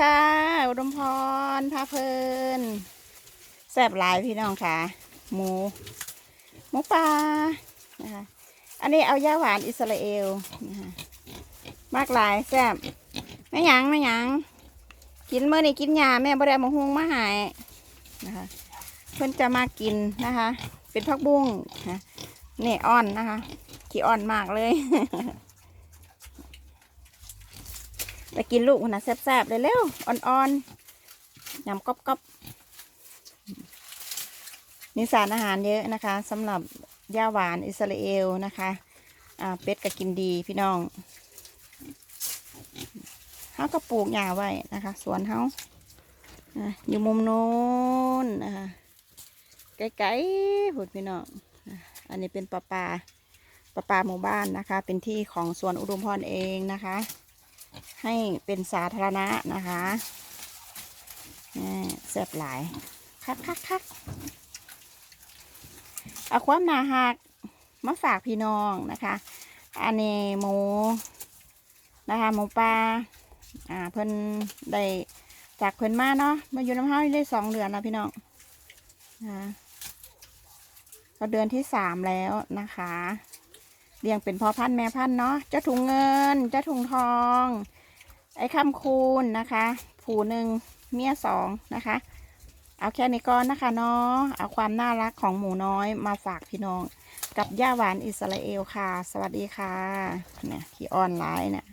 ค่ะอุดมพรพาเพลินแซ่บหลายพี่น้องค่ะ หมู หมูปลานะคะอันนี้เอาย่าหวานอิสราเอลนะคะมากหลายแซ่บไม่หยังไม่หยังกินเมื่อนี่กินยาแม่บ่ไดเอามาหุงมาหายนะคะเพิ่นจะมากินนะคะ เป็นพักบุ้งนะนี่อ่อนนะคะขี้อ่อนมากเลย ไปกินลูกนะแซ่บๆเลยเร็วอ่อนๆยำก๊อบๆมีสารอาหารเยอะนะคะสำหรับย่าหวานอิสราเอลนะคะเป็ดก็กินดีพี่น้องเขาก็ปลูกหญ้าไว้นะคะ สวนเขาอยู่มุมโน้นนะคะไกลๆพุดพี่น้องอันนี้เป็นปลาปลาปลาปลาหมู่บ้านนะคะ เป็นที่ของสวนอุดมพรเองนะคะ ให้เป็นสาธารณะนะคะนี่แซ่บหลาย คักคักคักเอาความนาหักมาฝากพี่น้องนะคะอันนี้หมูนะคะหมูปลาอ่าเพิ่นได้จากเพิ่นมาเนาะมาอยู่น้ำเฮาได้สองเดือนแล้วพี่น้องนะคะก็เดือนที่สามแล้วนะคะ เลี้ยงเป็นพ่อพันธุ์แม่พันธุ์เนาะเจ้าถุงเงินเจ้าถุงทอง ไอ้คำคูณนะคะ ผูหนึ่งเมียสองนะคะ เอาแค่นี้ก่อนนะคะเนาะเอาความน่ารักของหมูน้อยมาฝากพี่น้อง กับย่าหวานอิสราเอลค่ะ สวัสดีค่ะเนี่ยที่ออนไลน์เนี่ย